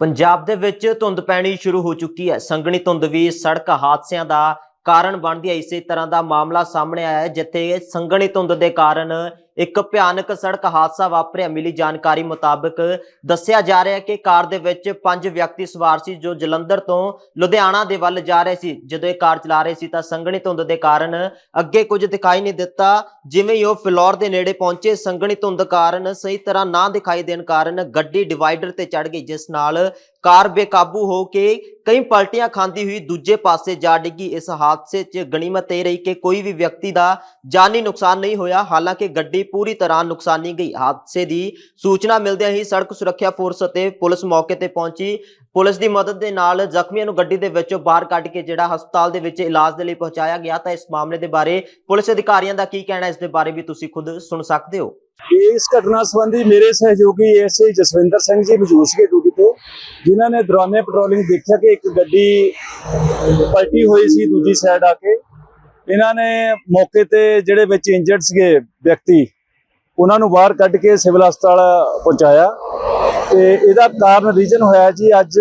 ਪੰਜਾਬ ਦੇ ਵਿੱਚ ਧੁੰਦ ਪੈਣੀ ਸ਼ੁਰੂ ਹੋ ਚੁੱਕੀ ਹੈ। ਸੰਘਣੀ ਧੁੰਦ ਵੀ ਸੜਕ ਹਾਦਸਿਆਂ ਦਾ ਕਾਰਨ ਬਣਦੀ ਹੈ। ਇਸੇ ਤਰ੍ਹਾਂ ਦਾ ਮਾਮਲਾ ਸਾਹਮਣੇ ਆਇਆ ਹੈ, ਜਿੱਥੇ ਸੰਘਣੀ ਧੁੰਦ ਦੇ ਕਾਰਨ ਇੱਕ ਭਿਆਨਕ ਸੜਕ ਹਾਦਸਾ ਵਾਪਰਿਆ। ਮਿਲੀ ਜਾਣਕਾਰੀ ਮੁਤਾਬਕ ਦੱਸਿਆ ਜਾ ਰਿਹਾ ਹੈ ਕਿ ਕਾਰ ਦੇ ਵਿੱਚ ਪੰਜ ਵਿਅਕਤੀ ਸਵਾਰ ਸੀ ਜੋ ਜਲੰਧਰ ਤੋਂ ਲੁਧਿਆਣਾ ਦੇ ਵੱਲ ਜਾ ਰਹੇ ਸੀ। ਜਦੋਂ ਇਹ ਕਾਰ ਚਲਾ ਰਹੇ ਸੀ ਤਾਂ ਸੰਘਣੀ ਧੁੰਦ ਦੇ ਕਾਰਨ ਅੱਗੇ ਕੁਝ ਦਿਖਾਈ ਨਹੀਂ ਦਿੱਤਾ। ਜਿਵੇਂ ਹੀ ਉਹ ਫਿਲੌਰ ਦੇ ਨੇੜੇ ਪਹੁੰਚੇ, ਸੰਘਣੀ ਧੁੰਦ ਕਾਰਨ ਸਹੀ ਤਰ੍ਹਾਂ ਨਾ ਦਿਖਾਈ ਦੇਣ ਕਾਰਨ ਗੱਡੀ ਡਿਵਾਈਡਰ ਤੇ ਚੜ ਗਈ, ਜਿਸ ਨਾਲ ਕਾਰ ਬੇਕਾਬੂ ਹੋ ਕੇ ਕਈ ਪਲਟੀਆਂ ਖਾਂਦੀ ਹੋਈ ਦੂਜੇ ਪਾਸੇ ਜਾ ਡਿੱਗੀ। ਇਸ ਹਾਦਸੇ 'ਚ ਗਨੀਮਤ ਇਹ ਰਹੀ ਕਿ ਕੋਈ ਵੀ ਵਿਅਕਤੀ ਦਾ ਜਾਨੀ ਨੁਕਸਾਨ ਨਹੀਂ ਹੋਇਆ। ਹਾਲਾਂਕਿ ਗੱਡੀ ਪੂਰੀ ਤਰ੍ਹਾਂ ਨੁਕਸਾਨੀ ਗਈ। ਹਾਦਸੇ ਦੀ ਸੂਚਨਾ ਮਿਲਦਿਆਂ ਹੀ ਸੜਕ ਸੁਰੱਖਿਆ ਫੋਰਸ ਅਤੇ ਪੁਲਿਸ ਮੌਕੇ ਤੇ ਪਹੁੰਚੀ। ਪੁਲਿਸ ਦੀ ਮਦਦ ਦੇ ਨਾਲ ਜ਼ਖਮੀਆਂ ਨੂੰ ਗੱਡੀ ਦੇ ਵਿੱਚੋਂ ਬਾਹਰ ਕੱਢ ਕੇ ਜਿਹੜਾ ਹਸਪਤਾਲ ਦੇ ਵਿੱਚ ਇਲਾਜ ਦੇ ਲਈ ਪਹੁੰਚਾਇਆ ਗਿਆ, ਤਾਂ ਇਸ ਮਾਮਲੇ ਦੇ ਬਾਰੇ ਪੁਲਿਸ ਅਧਿਕਾਰੀਆਂ ਦਾ ਕੀ ਕਹਿਣਾ, ਇਸ ਦੇ ਬਾਰੇ ਵੀ ਤੁਸੀਂ ਖੁਦ ਸੁਣ ਸਕਦੇ ਹੋ। ਇਸ ਘਟਨਾ ਸੰਬੰਧੀ ਮੇਰੇ ਸਹਿਯੋਗੀ ਐਸਏ ਜਸਵਿੰਦਰ ਸਿੰਘ ਜੀ ਮੌਜੂਦ ਸੀਗੇ ਡਿਊਟੀ ਤੇ, ਜਿਨ੍ਹਾਂ ਨੇ ਦੌਰਾਨੇ ਪੈਟਰੋਲਿੰਗ ਦੇਖਿਆ ਕਿ ਇੱਕ ਗੱਡੀ ਪਲਟੀ ਹੋਈ ਸੀ ਦੂਜੀ ਸਾਈਡ ਆ ਕੇ। ਇਹਨਾਂ ਨੇ ਮੌਕੇ ਤੇ ਜਿਹੜੇ ਵਿੱਚ ਇੰਜਰਡ ਸੀਗੇ ਵਿਅਕਤੀ ਉਹਨਾਂ ਨੂੰ ਬਾਹਰ ਕੱਢ ਕੇ ਸਿਵਲ ਹਸਪਤਾਲ ਪਹੁੰਚਾਇਆ ਤੇ ਇਹਦਾ ਕਾਰਨ ਰੀਜਨ ਹੋਇਆ ਜੀ ਅੱਜ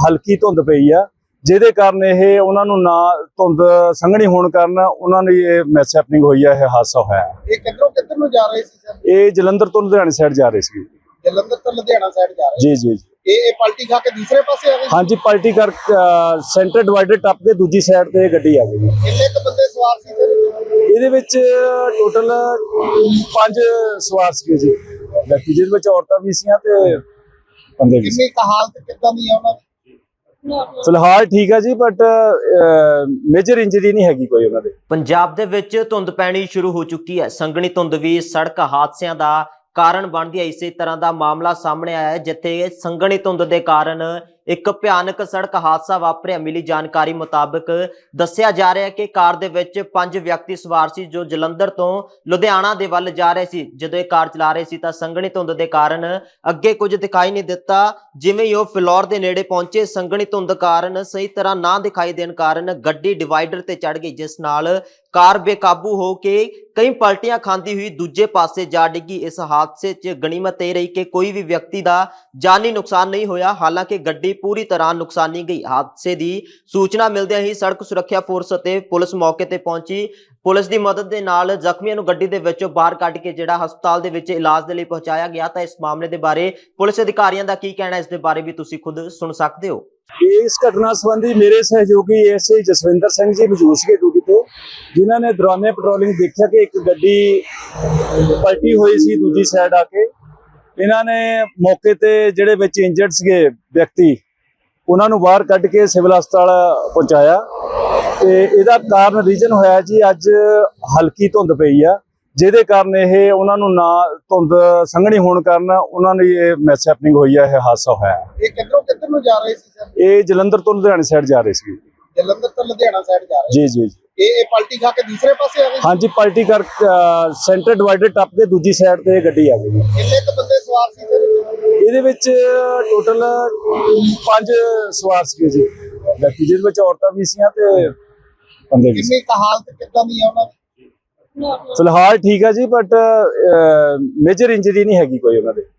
ਹਲਕੀ ਧੁੰਦ ਪਈ ਆ ਜਿਹਦੇ ਕਾਰਨ ਇਹ ਉਹਨਾਂ ਨੂੰ ਨਾ ਧੁੰਦ ਸੰਘਣੀ ਹੋਣ ਕਾਰਨ ਉਹਨਾਂ ਨੂੰ ਇਹ ਮਿਸ ਹੈਪਨਿੰਗ ਹੋਈ ਆ ਇਹ ਹਾਦਸਾ ਹੋਇਆ ਇਹ ਕਿੱਧਰੋਂ ਕਿੱਧਰ ਨੂੰ ਜਾ ਰਹੇ ਸੀ ਸਰ ਇਹ ਜਲੰਧਰ ਤੋਂ ਲੁਧਿਆਣੇ ਸਾਈਡ ਜਾ ਰਹੇ ਸੀ ਜਲੰਧਰ ਤੋਂ ਲੁਧਿਆਣਾ ਸਾਈਡ ਜਾ ਰਹੇ ਜੀ ਜੀ। ਇਹ ਇਹ ਪਲਟੀ ਖਾ ਕੇ ਦੂਸਰੇ ਪਾਸੇ ਆ ਗਏ? ਹਾਂਜੀ ਪਲਟੀ ਕਰ ਸੈਂਟਰ ਡਿਵਾਈਡਰ ਟੱਪ ਕੇ ਦੂਜੀ ਸਾਈਡ ਤੇ ਇਹ ਗੱਡੀ ਆ ਗਈ। ਕਿੰਨੇ ਕੁ ਸਵਾਰ ਸੀ ਸਰ। ਇਹਦੇ ਵਿੱਚ ਟੋਟਲ ਪੰਜ ਸਵਾਰ ਸੀਗੇ ਜੀ। ਵਿਅਕਤੀ ਜਿਹਦੇ ਵਿੱਚ ਔਰਤਾਂ ਵੀ ਸੀਆਂ ਤੇ ਬੰਦੇ ਵੀ ਸੀ ਕਿੰਨੀ ਕੁ ਹਾਲਤ ਕਿੱਦਾਂ ਦੀ ਉਹਨਾਂ ਦੀ? ਫਿਲਹਾਲ ਠੀਕ ਆ ਜੀ ਬਟ ਮੇਜਰ ਇੰਜਰੀ ਨਹੀਂ ਹੈਗੀ ਕੋਈ ਉਹਨਾਂ ਦੇ। ਪੰਜਾਬ ਦੇ ਵਿੱਚ ਧੁੰਦ ਪੈਣੀ ਸ਼ੁਰੂ ਹੋ ਚੁੱਕੀ ਹੈ। ਸੰਘਣੀ ਧੁੰਦ ਵੀ ਸੜਕ ਹਾਦਸਿਆਂ ਦਾ ਕਾਰਨ ਬਣਦੀ ਹੈ। ਇਸੇ ਤਰ੍ਹਾਂ ਦਾ ਮਾਮਲਾ ਸਾਹਮਣੇ ਆਇਆ ਹੈ ਜਿੱਥੇ ਸੰਘਣੀ ਧੁੰਦ ਦੇ ਕਾਰਨ ਇੱਕ ਭਿਆਨਕ ਸੜਕ ਹਾਦਸਾ ਵਾਪਰਿਆ। ਮਿਲੀ ਜਾਣਕਾਰੀ ਮੁਤਾਬਕ ਦੱਸਿਆ ਜਾ ਰਿਹਾ ਹੈ ਕਿ ਕਾਰ ਦੇ ਵਿੱਚ ਪੰਜ ਵਿਅਕਤੀ ਸਵਾਰ ਸੀ ਜੋ ਜਲੰਧਰ ਤੋਂ ਲੁਧਿਆਣਾ ਦੇ ਵੱਲ ਜਾ ਰਹੇ ਸੀ। ਜਦੋਂ ਇਹ ਕਾਰ ਚਲਾ ਰਹੇ ਸੀ ਤਾਂ ਸੰਘਣੀ ਧੁੰਦ ਦੇ ਕਾਰਨ ਅੱਗੇ ਕੁਝ ਦਿਖਾਈ ਨਹੀਂ ਦਿੱਤਾ। ਜਿਵੇਂ ਹੀ ਉਹ ਫਿਲੌਰ ਦੇ ਨੇੜੇ ਪਹੁੰਚੇ, ਸੰਘਣੀ ਧੁੰਦ ਕਾਰਨ ਸਹੀ ਤਰ੍ਹਾਂ ਨਾ ਦਿਖਾਈ ਦੇਣ ਕਾਰਨ ਗੱਡੀ ਡਿਵਾਈਡਰ ਤੇ ਚੜ ਗਈ, ਜਿਸ ਨਾਲ ਕਾਰ ਬੇਕਾਬੂ ਹੋ ਕੇ ਕਈ ਪਲਟੀਆਂ ਖਾਂਦੀ ਹੋਈ ਦੂਜੇ ਪਾਸੇ ਜਾ ਡਿੱਗੀ। ਇਸ ਹਾਦਸੇ 'ਚ ਗਨੀਮਤ ਇਹ ਰਹੀ ਕਿ ਕੋਈ ਵੀ ਵਿਅਕਤੀ ਦਾ ਜਾਨੀ ਨੁਕਸਾਨ ਨਹੀਂ ਹੋਇਆ। ਹਾਲਾਂਕਿ ਗੱਡੀ ਪੂਰੀ ਤਰ੍ਹਾਂ ਨੁਕਸਾਨੀ ਗਈ। ਹਾਦਸੇ ਦੀ ਸੂਚਨਾ ਮਿਲਦਿਆਂ ਹੀ ਸੜਕ ਸੁਰੱਖਿਆ ਫੋਰਸ ਅਤੇ ਪੁਲਿਸ ਮੌਕੇ ਤੇ ਪਹੁੰਚੀ। ਪੁਲਿਸ ਦੀ ਮਦਦ ਦੇ ਨਾਲ ਜ਼ਖਮੀਆਂ ਨੂੰ ਗੱਡੀ ਦੇ ਵਿੱਚੋਂ ਬਾਹਰ ਕੱਢ ਕੇ ਜਿਹੜਾ ਹਸਪਤਾਲ ਦੇ ਵਿੱਚ ਇਲਾਜ ਦੇ ਲਈ ਪਹੁੰਚਾਇਆ ਗਿਆ ਤਾਂ ਇਸ ਮਾਮਲੇ ਦੇ ਬਾਰੇ ਪੁਲਿਸ ਅਧਿਕਾਰੀਆਂ ਦਾ ਕੀ ਕਹਿਣਾ ਇਸ ਦੇ ਬਾਰੇ ਵੀ ਤੁਸੀਂ ਖੁਦ ਸੁਣ ਸਕਦੇ ਹੋ। ਇਸ ਘਟਨਾ ਸੰਬੰਧੀ ਮੇਰੇ ਸਹਿਯੋਗੀ ਐਸਏ ਜਸਵਿੰਦਰ ਸਿੰਘ ਜੀ ਮੌਜੂਦ ਸੀਗੇ ਡਿਊਟੀ ਤੇ, ਜਿਨ੍ਹਾਂ ਨੇ ਦੌਰਾਨੇ ਪੈਟਰੋਲਿੰਗ ਦੇਖਿਆ ਕਿ ਇੱਕ ਗੱਡੀ ਪਲਟੀ ਹੋਈ ਸੀ ਦੂਜੀ ਸਾਈਡ ਆ ਕੇ। ਇਹਨਾਂ ਨੇ ਮੌਕੇ ਤੇ ਜਿਹੜੇ ਵਿੱਚ ਇੰਜਰਡ ਸੀਗੇ ਵਿਅਕਤੀ ਉਹਨਾਂ ਨੂੰ ਬਾਹਰ ਕੱਢ ਕੇ ਸਿਵਲ ਹਸਪਤਾਲ ਪਹੁੰਚਾਇਆ ਤੇ ਇਹਦਾ ਕਾਰਨ ਰੀਜਨ ਹੋਇਆ ਜੀ ਅੱਜ ਹਲਕੀ ਧੁੰਦ ਪਈ ਆ ਜਿਹਦੇ ਕਾਰਨ ਇਹ ਉਹਨਾਂ ਨੂੰ ਨਾ ਧੁੰਦ ਸੰਘਣੀ ਹੋਣ ਕਾਰਨ ਉਹਨਾਂ ਨੂੰ ਇਹ ਮਿਸ ਹੈਪਨਿੰਗ ਹੋਈ ਆ ਇਹ ਹਾਦਸਾ ਹੋਇਆ ਇਹ ਕਿੱਧਰੋਂ ਕਿੱਧਰ ਨੂੰ ਜਾ ਰਹੇ ਸੀ ਸਰ ਇਹ ਜਲੰਧਰ ਤੋਂ ਲੁਧਿਆਣੇ ਸਾਈਡ ਜਾ ਰਹੇ ਸੀ ਜਲੰਧਰ ਤੋਂ ਲੁਧਿਆਣਾ ਸਾਈਡ ਜਾ ਰਹੇ ਜੀ ਜੀ। ਇਹ ਇਹ ਪਲਟੀ ਖਾ ਕੇ ਦੂਸਰੇ ਪਾਸੇ ਆ ਗਏ? ਹਾਂਜੀ ਪਲਟੀ ਕਰ ਸੈਂਟਰ ਡਿਵਾਈਡਰ ਟੱਪ ਕੇ ਦੂਜੀ ਸਾਈਡ ਤੇ ਗੱਡੀ ਆ ਗਈ। ਕਿੰਨੇ ਕੁ ਬੰਦੇ ਸਵਾਰ ਸੀ ਸਰ ਇਹਦੇ ਵਿੱਚ ਟੋਟਲ ਪੰਜ ਸਵਾਰ ਸੀਗੇ ਜੀ। ਵਿਅਕਤੀ ਜਿਹਦੇ ਵਿੱਚ ਔਰਤਾਂ ਵੀ ਸੀਆਂ ਤੇ ਬੰਦੇ ਵੀ ਸੀ ਕਿੰਨੀ ਹਾਲਤ ਕਿੱਦਾਂ ਦੀ ਆ ਉਹਨਾਂ ਦੀ? ਫਿਲਹਾਲ ਠੀਕ ਆ ਜੀ ਬਟ ਮੇਜਰ ਇੰਜਰੀ ਨਹੀਂ ਹੈਗੀ ਕੋਈ ਉਹਨਾਂ ਦੇ।